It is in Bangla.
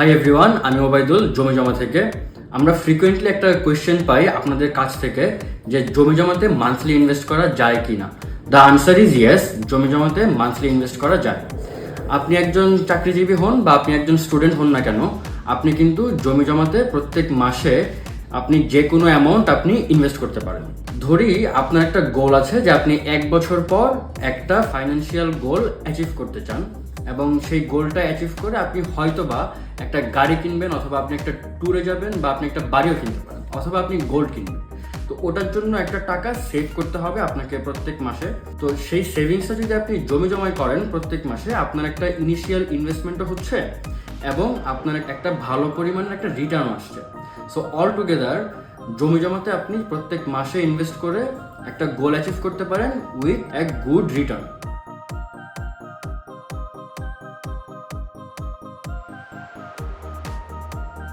হাই এভরিওয়ান আমি ওবায়দুল, জমি জমা থেকে। আমরা ফ্রিকোয়েন্টলি একটা কোয়েশ্চেন পাই আপনাদের কাছ থেকে যে জমি জমাতে মান্থলি ইনভেস্ট করা যায় কি না দ্য আনসার ইজ ইয়েস জমি জমাতে মান্থলি ইনভেস্ট করা যায়। আপনি একজন চাকরিজীবী হন বা আপনি একজন স্টুডেন্ট হন না কেন, আপনি কিন্তু জমি জমাতে প্রত্যেক মাসে আপনি যে কোনো অ্যামাউন্ট আপনি ইনভেস্ট করতে পারেন। ধরি আপনার একটা গোল আছে যে আপনি এক বছর পর একটা ফাইন্যান্সিয়াল গোল অ্যাচিভ করতে চান। এবং সেই গোলটা অ্যাচিভ করে আপনি হয়তোবা একটা গাড়ি কিনবেন অথবা আপনি একটা ট্যুরে যাবেন বা আপনি একটা বাড়িও কিনতে পারেন, অথবা আপনি গোল্ড কিনবেন। তো ওটার জন্য একটা টাকা সেভ করতে হবে আপনাকে প্রত্যেক মাসে। তো সেই সেভিংসটা যদি আপনি জমি জমায় করেন প্রত্যেক মাসে, আপনার একটা ইনিশিয়াল ইনভেস্টমেন্টও হচ্ছে এবং আপনার একটা ভালো পরিমাণের একটা রিটার্ন আসছে। সো অল টুগেদার জমি জমাতে আপনি প্রত্যেক মাসে ইনভেস্ট করে একটা গোল অ্যাচিভ করতে পারেন উইথ এক গুড রিটার্ন